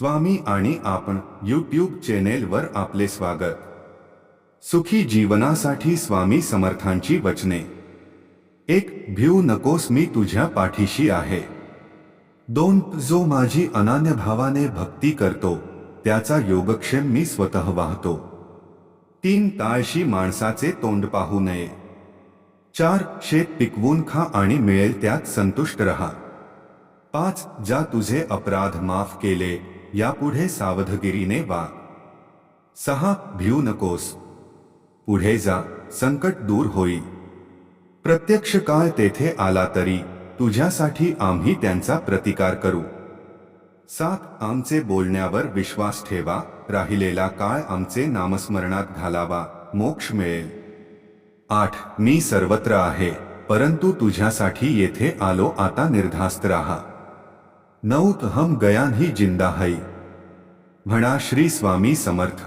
स्वामी आणि आपण यूट्यूब चॅनेलवर आपले स्वागत. सुखी जीवनासाठी स्वामी समर्थांची वचने. एक भिऊ नकोस मी तुझ्या पाठीशी आहे. दोन जो माझी अनान्य भावाने भक्ती करतो त्याचा योगक्षेम मी स्वतः वाहतो. तीन ताळशी माणसाचे तोंड पाहू नये. चार शेत पिकवून खा आणि मिळेल त्यात संतुष्ट रहा. पाच ज्या तुझे अपराध माफ केले यापुढे सावधगिरीने वा। सहा, भिऊ नकोस। पुढे जा, संकट दूर होईल प्रत्यक्ष काळ तेथे आला तरी, तुझ्यासाठी आम्ही त्यांचा प्रतिकार करू। सात, आमचे बोलण्यावर विश्वास ठेवा, राहिलेला काळ आमचे नामस्मरणात घालावा, मोक्ष मिळेल। आठ, मी सर्वत्र आहे, परंतु तुझ्यासाठी येथे आलो, आता निर्धास्त राहा। नऊ हम गयान ही ज़िंदा हई म्हणा श्री स्वामी समर्थ।